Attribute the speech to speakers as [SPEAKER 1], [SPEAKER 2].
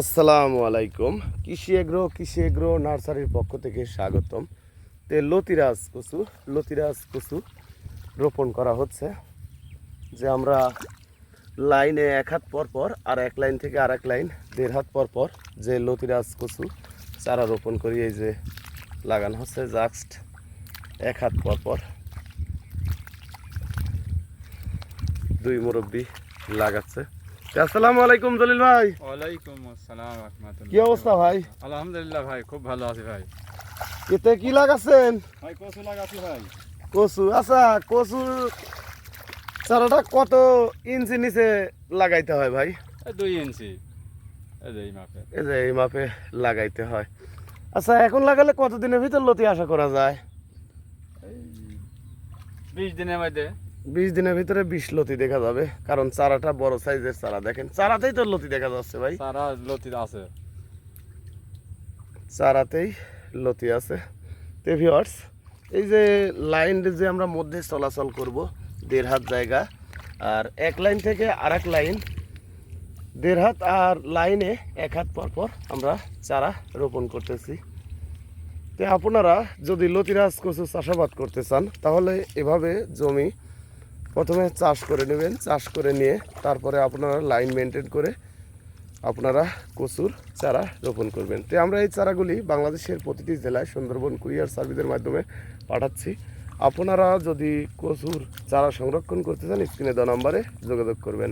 [SPEAKER 1] আসসালামু আলাইকুম। কৃষি এগ্রো কৃষি এগ্রো নার্সারির পক্ষ থেকে স্বাগতম। তে লতিরাজ কচু লতিরাজ কচু রোপণ করা হচ্ছে, যে আমরা লাইনে এক হাত পর পর আর এক লাইন থেকে আর এক লাইন দেড় হাত পর পর যে লতিরাজ কচু চারা রোপণ করি, এই যে লাগানো হচ্ছে জাস্ট এক হাত পর পর। দুই মুরব্বী লাগাচ্ছে। আসসালামু আলাইকুম জলিল ভাই।
[SPEAKER 2] ওয়ালাইকুম আসসালাম রহমতুল্লাহ।
[SPEAKER 1] কি অবস্থা ভাই?
[SPEAKER 2] আলহামদুলিল্লাহ ভাই খুব ভালো আছি ভাই।
[SPEAKER 1] এতে কি লাগাচ্ছেন
[SPEAKER 2] ভাই কচু লাগাচ্ছি ভাই।
[SPEAKER 1] কচু? আচ্ছা কচু চারাটা কত ইঞ্চি নিচে লাগাইতে হয় ভাই?
[SPEAKER 2] দুই ইঞ্চি। এই মাপে।
[SPEAKER 1] এই যে এই মাপে লাগাইতে হয়। আচ্ছা এখন লাগালে কতদিনের ভিতর লতি আশা করা যায়?
[SPEAKER 2] বিশ দিনের মধ্যে।
[SPEAKER 1] বিশ দিনের ভিতরে বিশ লতি দেখা যাবে কারণ চারাটা বড় সাইজের চারা। দেখেন চারাতেই তো লতি দেখা যাচ্ছে ভাই।
[SPEAKER 2] চারা লতি আছে।
[SPEAKER 1] চারাতেই লতি আছে। তে ভিওয়ার্স এই যে লাইন যে আমরা মধ্যে চলাচল করব দেড় হাত জায়গা আর এক লাইন থেকে আর এক লাইন দেড় হাত আর লাইনে এক হাত পর পর আমরা চারা রোপণ করতেছি। তো আপনারা যদি লতিরাজ কচু চাষাবাদ করতে চান তাহলে এভাবে জমি প্রথমে চাষ করে নেবেন, চাষ করে নিয়ে তারপরে আপনারা লাইন মেনটেন করে আপনারা কচুর চারা রোপণ করবেন। তো আমরা এই চারাগুলি বাংলাদেশের প্রতিটি জেলায় সুন্দরবন কুরিয়ার সার্ভিসের মাধ্যমে পাঠাচ্ছি। আপনারা যদি কচুর চারা সংরক্ষণ করতে চান, স্ক্রিনে দ নম্বরে যোগাযোগ করবেন।